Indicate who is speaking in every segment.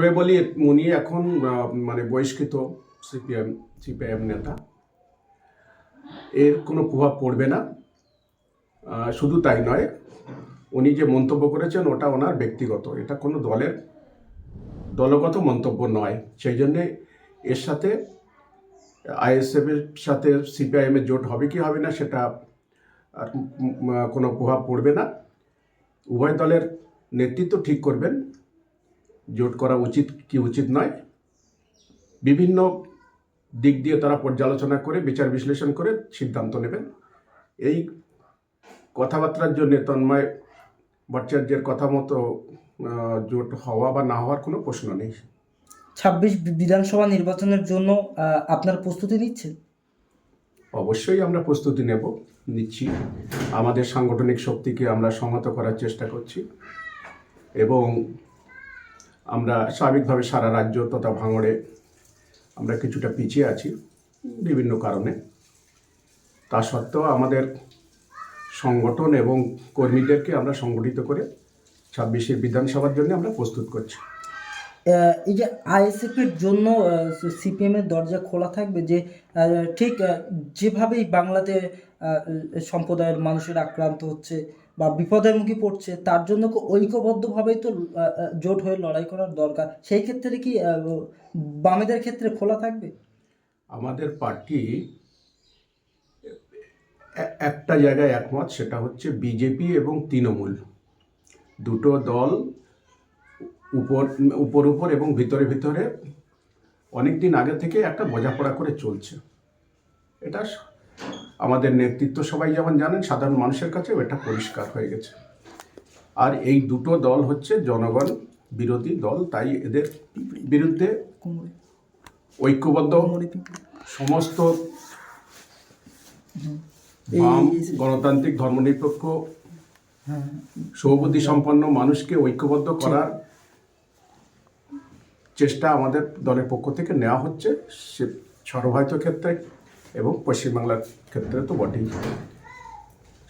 Speaker 1: প্রথমে বলি, উনি এখন মানে বহিষ্কৃত সিপিএম, সিপিআইএম নেতা। এর কোনো প্রভাব পড়বে না। শুধু তাই নয়, উনি যে মন্তব্য করেছেন ওটা ওনার ব্যক্তিগত। এটা কোনো দলের দলগত মন্তব্য নয়। সেই জন্যে এর সাথে আইএসএফ এর সাথে সিপিআইএম এর জোট হবে কি হবে না, সেটা কোনো প্রভাব পড়বে না। উভয় দলের নেতৃত্ব ঠিক করবেন। জোট করা উচিত কি উচিত নয়। বিভিন্ন দিক দিয়ে তারা পর্যালোচনা করে বিচার বিশ্লেষণ করে সিদ্ধান্ত নেবেন। এই কথাবার্তার জন্য তন্ময় ভট্টাচার্যের কথা মতো জোট হওয়া বা না হওয়ার কোনো প্রশ্ন নেই।
Speaker 2: ছাব্বিশ বিধানসভা নির্বাচনের জন্য আপনার প্রস্তুতি নিচ্ছেন?
Speaker 1: অবশ্যই আমরা প্রস্তুতি নেব নিচ্ছি। আমাদের সাংগঠনিক শক্তিকে আমরা সংহত করার চেষ্টা করছি। এবং আমরা স্বাভাবিকভাবে সারা রাজ্য তথা ভাঙড়ে আমরা কিছুটা পিছিয়ে আছি, বিভিন্ন কারণে। তা সত্ত্বেও আমাদের সংগঠন এবং কর্মীদেরকে আমরা সংগঠিত করে ছাব্বিশের বিধানসভার জন্য আমরা প্রস্তুত করছি।
Speaker 2: এই যে আইএসএফ এর জন্য সিপিএম এর দরজা খোলা থাকবে যে ঠিক যেভাবেই বাংলাতে সম্প্রদায়ের মানুষের আক্রান্ত হচ্ছে বা বিপদের মুখে পড়ছে, তার জন্য ঐক্যবদ্ধভাবেই তো জোট হয়ে লড়াই করার দরকার। সেই ক্ষেত্রে কি বামেদের ক্ষেত্রে খোলা থাকবে?
Speaker 1: আমাদের পার্টি একটা জায়গায় একমত, সেটা হচ্ছে বিজেপি এবং তৃণমূল। দুটো দল উপর উপর উপর এবং ভিতরে ভিতরে অনেক দিন আগে থেকে একটা বোঝাপড়া করে চলছে। এটা আমাদের নেতৃত্ব সবাই যেমন জানেন সাধারণ মানুষের কাছে এটা পরিষ্কার হয়ে গেছে। আর এই দুটো দল হচ্ছে জনগণ বিরোধী দল তাই এদের বিরুদ্ধে ঐক্যবদ্ধ সমস্ত বাম গণতান্ত্রিক ধর্মনিরপেক্ষ
Speaker 2: হ্যাঁ।
Speaker 1: সৌবুদ্ধি সম্পন্ন মানুষকে ঐক্যবদ্ধ করার চেষ্টা আমাদের দলের পক্ষ থেকে নেওয়া হচ্ছে। সে সর্বভারতীয় ক্ষেত্রে এবং পশ্চিমবাংলার ক্ষেত্রে তো বটেই।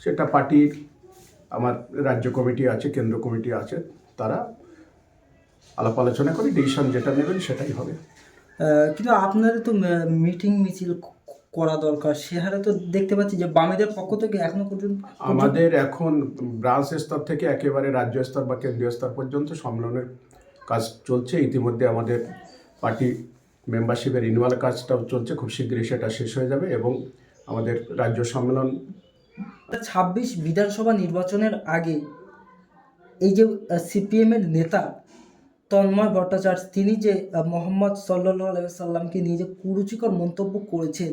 Speaker 1: সেটা পার্টির আমার রাজ্য কমিটি আছে কেন্দ্র কমিটি আছে তারা আলাপ আলোচনা করে ডিসিশন যেটা নেবেন সেটাই হবে।
Speaker 2: কিন্তু আপনাদের তো মিটিং মিছিল করা দরকার। সে হারে তো দেখতে পাচ্ছি যে বামেদের পক্ষ থেকে এখনও পর্যন্ত
Speaker 1: আমাদের এখন ব্রাঞ্চ স্তর থেকে একেবারে রাজ্য স্তর বা কেন্দ্রীয় স্তর পর্যন্ত সম্মেলনের কাজ চলছে। ইতিমধ্যে আমাদের পার্টি মেম্বারশিপের রিনিউয়াল কাজটাও চলছে খুব শীঘ্রই সেটা শেষ হয়ে যাবে এবং আমাদের রাজ্য সম্মেলন
Speaker 2: ছাব্বিশ বিধানসভা নির্বাচনের আগে এই যে সিপিএমের নেতা তন্ময় ভট্টাচার্য তিনি যে মোহাম্মদ সাল্লাহ সাল্লামকে নিয়ে যে কুরুচিকর মন্তব্য করেছেন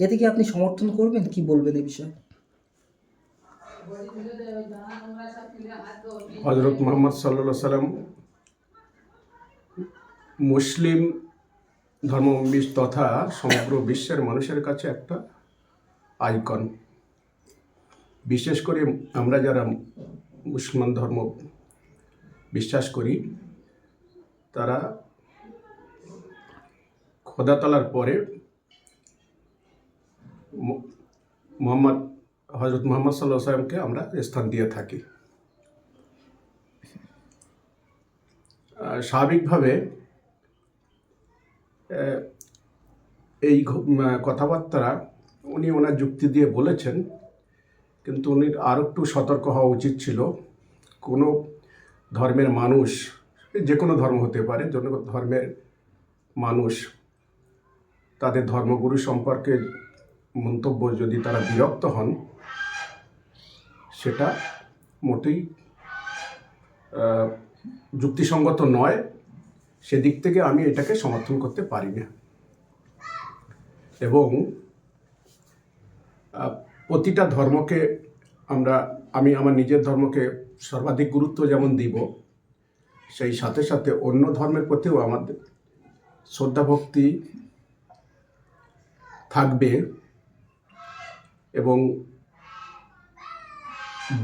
Speaker 2: এতে কি আপনি সমর্থন করবেন? কি বলবেন এই বিষয়ে?
Speaker 1: হজরত মোহাম্মদ সাল্লা সাল্লাম মুসলিম ধর্মাবলম্বী তথা সমগ্র বিশ্বের মানুষের কাছে একটা আইকন। বিশেষ করে আমরা যারা মুসলমান ধর্ম বিশ্বাস করি, তারা খোদাতলার পরে ম- মোহাম্মদ হজরত মোহাম্মদ সাল্লাহ সাল্লামকে আমরা স্থান দিয়ে থাকি। স্বাভাবিকভাবে এই কথাবার্তা উনি ওনার যুক্তি দিয়ে বলেছেন, কিন্তু উনি আরও একটু সতর্ক হওয়া উচিত ছিল। কোনো ধর্মের মানুষ, যে কোনো ধর্ম হতে পারে, যে ধর্মের মানুষ তাদের ধর্মগুরু সম্পর্কে মন্তব্য যদি তারা বিরক্ত হন, সেটা মোটেই যুক্তিসঙ্গত নয়। সেদিক থেকে আমি এটাকে সমর্থন করতে পারি না এবং প্রতিটা ধর্মকে আমরা, আমি আমার নিজের ধর্মকে সর্বাধিক গুরুত্ব যেমন দিব, সেই সাথে সাথে অন্য ধর্মের প্রতিও আমাদের শ্রদ্ধা ভক্তি থাকবে এবং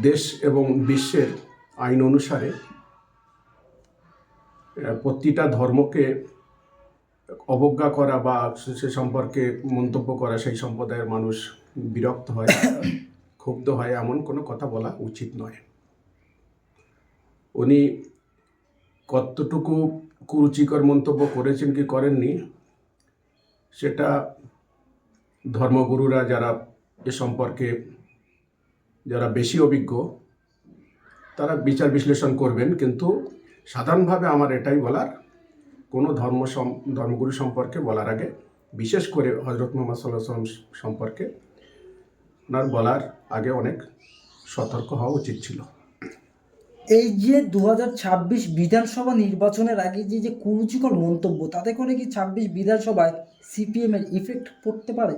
Speaker 1: দেশ এবং বিশ্বের আইন অনুসারে প্রতিটা ধর্মকে অবজ্ঞা করা বা সে- সম্পর্কে মন্তব্য করা, সেই সম্প্রদায়ের মানুষ বিরক্ত হয়, ক্ষুব্ধ হয়, এমন কোনো কথা বলা উচিত নয়। উনি কতটুকু কুরুচিকর মন্তব্য করেছেন কি করেননি, সেটা ধর্মগুরুরা যারা এ সম্পর্কে যারা বেশি অভিজ্ঞ, তারা বিচার বিশ্লেষণ করবেন, কিন্তু সাধারণভাবে আমার এটাই বলার, কোনো ধর্ম ধর্মগুরু সম্পর্কে বলার আগে, বিশেষ করে হজরত মোহাম্মদ সাল্লাহ সাল্লাম সম্পর্কে ওনার বলার আগে অনেক সতর্ক হওয়া উচিত ছিল।
Speaker 2: এই যে দু হাজার ছাব্বিশ বিধানসভা নির্বাচনের আগে যে যে কুরুচিকর মন্তব্য, তাতে করে কি ছাব্বিশ বিধানসভায় সিপিএম এর ইফেক্ট পড়তে পারে?